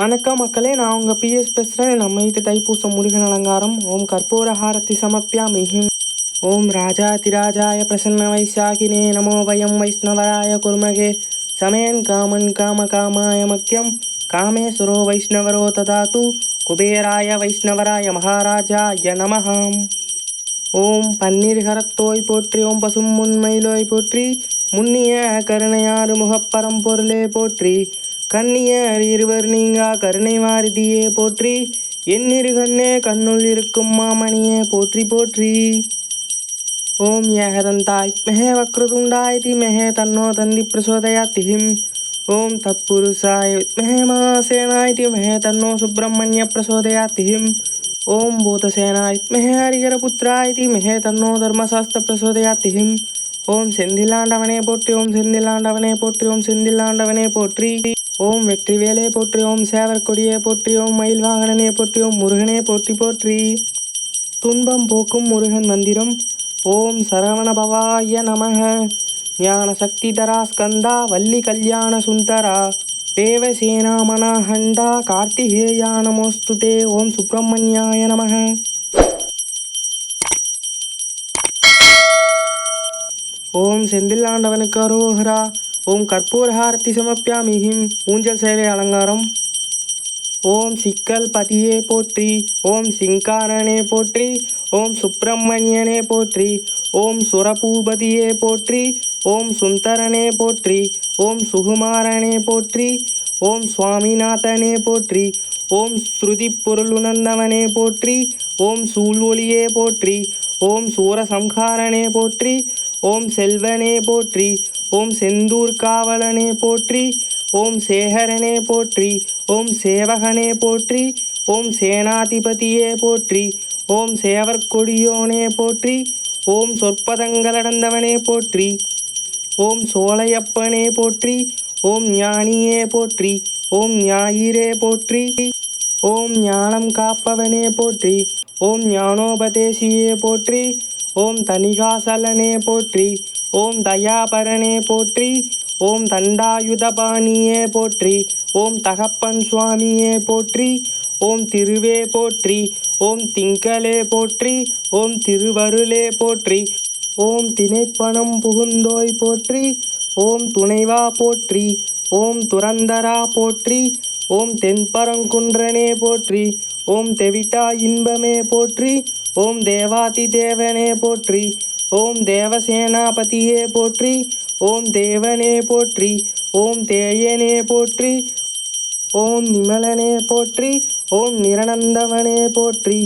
வணக்கம் மக்களே நான் உங்கள் பிஎஸ் பேசுகிறேன் நம்ம வீட்டு தைப்பூச முருகன் அலங்காரம். ஓம் கற்பூர சமப்பியா மிகும் ஓம் ராஜா திராஜாய பிரசன்ன வைசாகினே நமோ வயம் வைஷ்ணவராய குருமகே. சமயன் காமன் காம காமாய மக்கியம். காமேஸ்வரோ வைஷ்ணவரோ ததாத்து. குபேராய வைஷ்ணவராய மகாராஜாய நமஹாம். ஓம் பன்னீர்கரத்தோய் போற்றி. ஓம் பசும் முன்மயிலோய் போற்றி. முன்னிய கருணையாறு முகப்பரம் பொருளே போற்றி. கண்ணியர் இருவர் நீங்கா கருணை மாருதியே போற்றி. எண்ணிரு கண்ணே கண்ணுள் இருக்கும் மாமணியே போற்றி போற்றி. ஓம் ஏகதந்தாய் மெஹே வக்ரதுண்டாய் மெஹே தன்னோ தந்தி பிரசோதயா திஹிம் ஓம் தத்புருஷாய மெஹே மகாசேனாய் தி மெஹே தன்னோ சுப்பிரமணிய பிரசோதயா திஹிம் ஓம் பூதசேனாய் மெஹே ஹரிகரபுத்திராய் மெஹே தன்னோ தர்மசாஸ்திர பிரசோதயா திஹிம் ஓம் செந்திலாண்டவனே போற்றி ஓம் செந்திலாண்டவனே போற்றி ஓம் செந்திலாண்டவனே போற்றி. ஓம் வெற்றிவேலே போற்றி ஓம் சேவர்கொடியை போற்றி ஓம் மயில் வாகனனே போற்றி ஓம் முருகனே போற்றி போற்றி. துன்பம் போக்கும் முருகன் மந்திரம் ஓம் சரவண பவாய நமக. ஞான சக்தி தரா ஸ்கந்தா வள்ளி கல்யாண சுந்தரா. தேவசேனா மனஹண்டா கார்த்திகேயா நமோஸ்துதே ஓம் சுப்பிரமணியாய நமக. ஓம் செந்தில் ஆண்டவனுக்கு அரோஹரா ஓம் கற்பூரஹாரத்தி சமப்பியாமிஹிம் ஊஞ்சல் சேவை அலங்காரம். ஓம் சிக்கல் பதியே போற்றி ஓம் சிங்காரனே போற்றி ஓம் சுப்பிரமணியனே போற்றி ஓம் சுரபூபதியே போற்றி ஓம் சுந்தரனே போற்றி ஓம் சுகுமாரனே போற்றி ஓம் சுவாமிநாதனே போற்றி ஓம் ஸ்ருதி பொருளுணர்ந்தவனே போற்றி ஓம் சூழ்வொளியே போற்றி ஓம் சூரசம்ஹாரனே போற்றி ஓம் செல்வனே போற்றி ஓம் செந்தூர் காவலனே போற்றி ஓம் சேகரனே போற்றி ஓம் சேவகனே போற்றி ஓம் சேனாதிபதியே போற்றி ஓம் சேவற்கொடியோனே போற்றி ஓம் சொற்பதங்களடந்தவனே போற்றி ஓம் சோலையப்பனே போற்றி ஓம் ஞானியே போற்றி ஓம் ஞாயிறே போற்றி ஓம் ஞானம் காப்பவனே போற்றி ஓம் ஞானோபதேசியே போற்றி ஓம் தனிகாசலனே போற்றி ஓம் தயாபரனே போற்றி ஓம் தண்டாயுதபாணியே போற்றி ஓம் தகப்பன் சுவாமியே போற்றி ஓம் திருவே போற்றி ஓம் திங்களே போற்றி ஓம் திருவருளே போற்றி ஓம் திணைப்பணம் புகுந்தோய் போற்றி ஓம் துணைவா போற்றி ஓம் துரந்தரா போற்றி ஓம் தென்பரங்குன்றனே போற்றி ஓம் தெவிட்டா இன்பமே போற்றி ஓம் தேவாதி தேவனே போற்றி ஓம் தேவசேனாபதியே போற்றி ஓம் தேவனே போற்றி ஓம் தேயனே போற்றி ஓம் நிமலனே போற்றி ஓம் நிரணந்தவனே போற்றி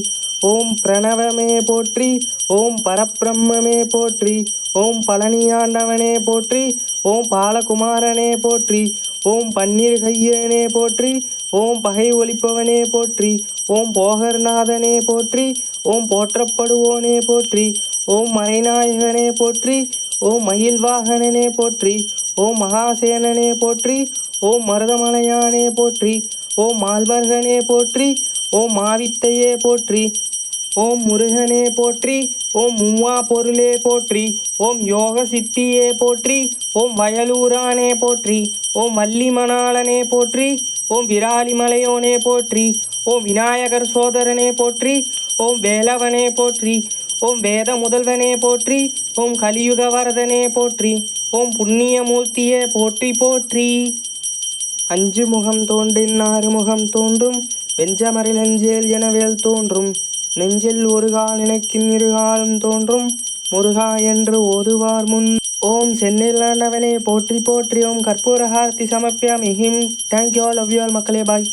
ஓம் பிரணவமே போற்றி ஓம் பரபிரம்மமே போற்றி ஓம் பழனியாண்டவனே போற்றி ஓம் பாலகுமாரனே போற்றி ஓம் பன்னீர் கையனே போற்றி ஓம் பகை ஒழிப்பவனே போற்றி ஓம் போகர்நாதனே போற்றி ஓம் போற்றப்படுவோனே போற்றி ஓம் மறைநாயகனே போற்றி ஓம் மகிழ்வாகனனே போற்றி ஓம் மகாசேனனே போற்றி ஓம் மருதமலையானே போற்றி ஓம் மால்வர்கனே போற்றி ஓம் மாவித்தையே போற்றி ஓம் முருகனே போற்றி ஓம் மூவா பொருளே போற்றி ஓம் யோக சித்தியே போற்றி ஓம் வயலூரானே போற்றி ஓம் வள்ளிமணாளனே போற்றி ஓம் விராலிமலையோனே போற்றி ஓம் விநாயகர் சோதரனே போற்றி ஓம் வேலவனே போற்றி ஓம் வேத முதல்வனே போற்றி ஓம் கலியுக வரதனே போற்றி ஓம் புண்ணியமூர்த்தியே போற்றி போற்றி. அஞ்சு முகம் தோன்றின் ஆறு முகம் தோன்றும் வெஞ்சமரில் அஞ்சேல் எனவேல் தோன்றும் நெஞ்சில் ஒரு கால் நினைக்கின் இருகாலும் தோன்றும் முருகா என்று ஓதுவார் முன். ஓம் சென்னில் போற்றி போற்றி ஓம் கற்பூர ஹாரதி சமப்பியாமி him thank you all love you all மக்களே. பாய்